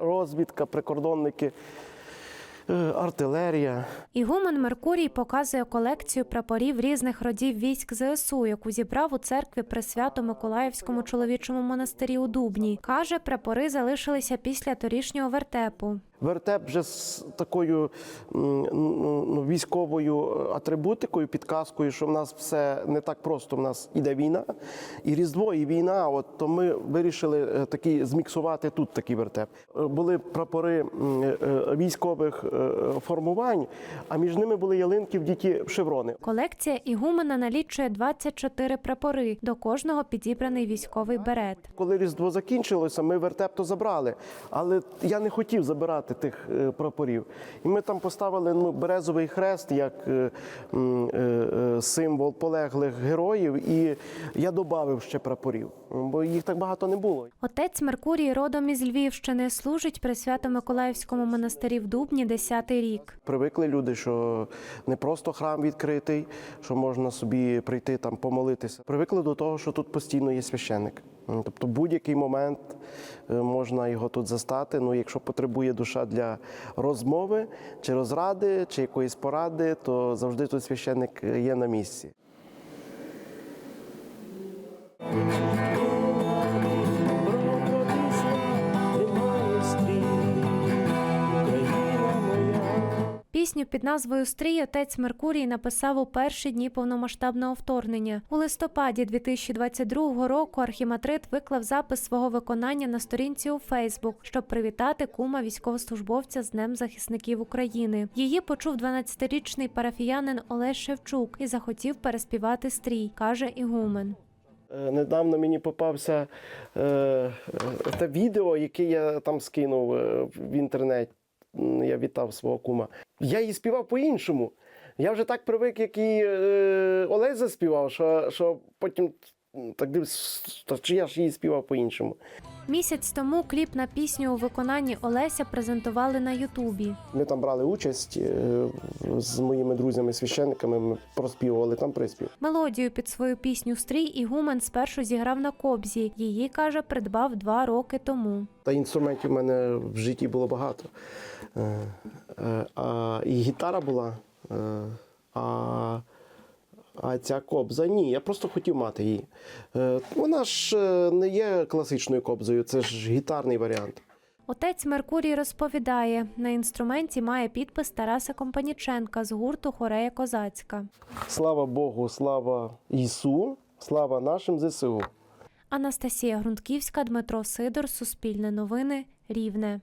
Розвідка, прикордонники, артилерія. Ігумен Меркурій показує колекцію прапорів різних родів військ ЗСУ, яку зібрав у церкві при Свято-Миколаївському чоловічому монастирі у Дубні. Каже, прапори залишилися після торішнього вертепу. Вертеп вже з такою ну, ну, військовою атрибутикою, підказкою, що в нас все не так просто. В нас іде війна, і Різдво, і війна. От то ми вирішили е, такий зміксувати тут такий вертеп. Е, Були прапори е, е, військових е, формувань, а між ними були ялинки в діті шеврони. Колекція Ігумена налічує 24 прапори, до кожного підібраний військовий берет. Коли Різдво закінчилося, ми вертеп то забрали. Але я не хотів забирати тих е, прапорів. І ми там поставили ну, березовий хрест як е, е, е, символ полеглих героїв. І я додав ще прапорів, бо їх так багато не було. Отець Меркурій родом із Львівщини служить при Свято-Миколаївському монастирі в Дубні 10-й рік. Привикли люди, що не просто храм відкритий, що можна собі прийти там помолитися. Привикли до того, що тут постійно є священник. Тобто будь-який момент е, можна його тут застати. Ну, якщо потребує душа для розмови чи розради, чи якоїсь поради, то завжди тут священник є на місці. Пісню під назвою Стрій отець Меркурій написав у перші дні повномасштабного вторгнення. У листопаді 2022 року архіматрит виклав запис свого виконання на сторінці у Фейсбук, щоб привітати кума військовослужбовця з Днем захисників України. Її почув 12-річний парафіянин Олег Шевчук і захотів переспівати стрій, каже Ігумен. Е, Недавно мені попався е, е, те відео, яке я там скинув в інтернет. Я вітав свого кума. Я її співав по-іншому. Я вже так привик, як і е, Олег заспівав, що, що потім так дивлюсь, чи я ж її співав по-іншому. Місяць тому кліп на пісню у виконанні Олеся презентували на Ютубі. Ми там брали участь е, з моїми друзями-священниками, ми проспівували там приспів. Мелодію під свою пісню Стрій Ігумен спершу зіграв на кобзі. Її каже, придбав два роки тому. Та інструментів в мене в житті було багато. Е, е, а, і гітара була. А, а ця кобза ні, я просто хотів мати її. Е, вона ж е, не є класичною кобзою, це ж гітарний варіант. Отець Меркурій розповідає, на інструменті має підпис Тараса Компаніченка з гурту Хорея Козацька. Слава Богу, слава Ісу, слава нашим ЗСУ. Анастасія Грунтківська, Дмитро Сидор, Суспільне новини, Рівне.